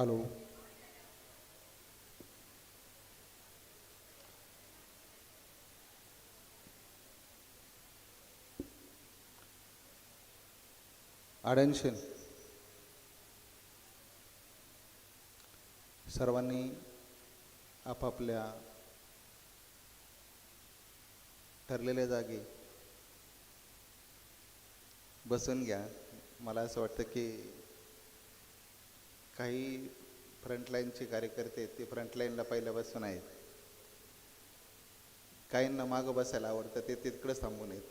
Hello attention सर्वांनी आपापल्या ठरलेल्या जागी बसून घ्या. मला असं वाटतं की काही फ्रंटलाईनचे कार्यकर्ते आहेत, ते फ्रंटलाईनला पहिल्या बसून आहेत. काहींना मागं बसायला आवडतं ते तिकडंच थांबून आहेत.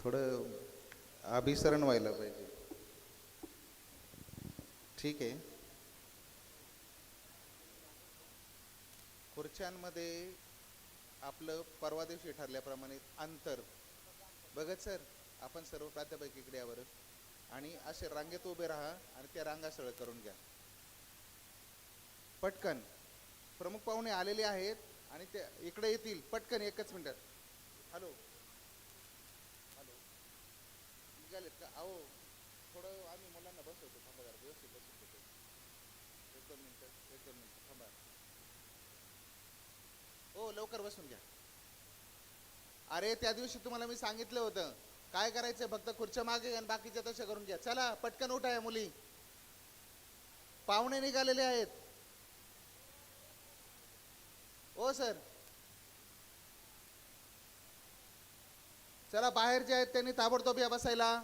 थोडं अभिसरण व्हायला पाहिजे. ठीक आहे. खुर्च्यांमध्ये आपलं परवा दिवशी ठरल्याप्रमाणे अंतर. बघत सर आपण सर्व प्राध्यापक इकडे यावर आणि असे रांगेत उभे राहा आणि त्या रांगा सरळ करून घ्या. पटकन. प्रमुख पाहुणे आलेले आहेत आणि ते इकडे येतील. पटकन एकच मिनिटात हॅलो. हॅलो. निघालेत का? अहो थोडं आम्ही मुलांना बसवतो. थांबा जरा व्यवस्थित बसून एक दोन मिनटं एक दोन मिनटं. थांबा. हो लवकर बसून घ्या. अरे त्या दिवशी तुम्हाला मी सांगितलं होतं. काय करायचं फक्त खुर्च्या मागे आणि बाकीच्या तशा करून घ्या. चला पटकन उठा या मुली. पाहुणे निघालेले आहेत. हो सर. चला बाहेर जे आहेत त्यांनी ताबडतोब या बसायला.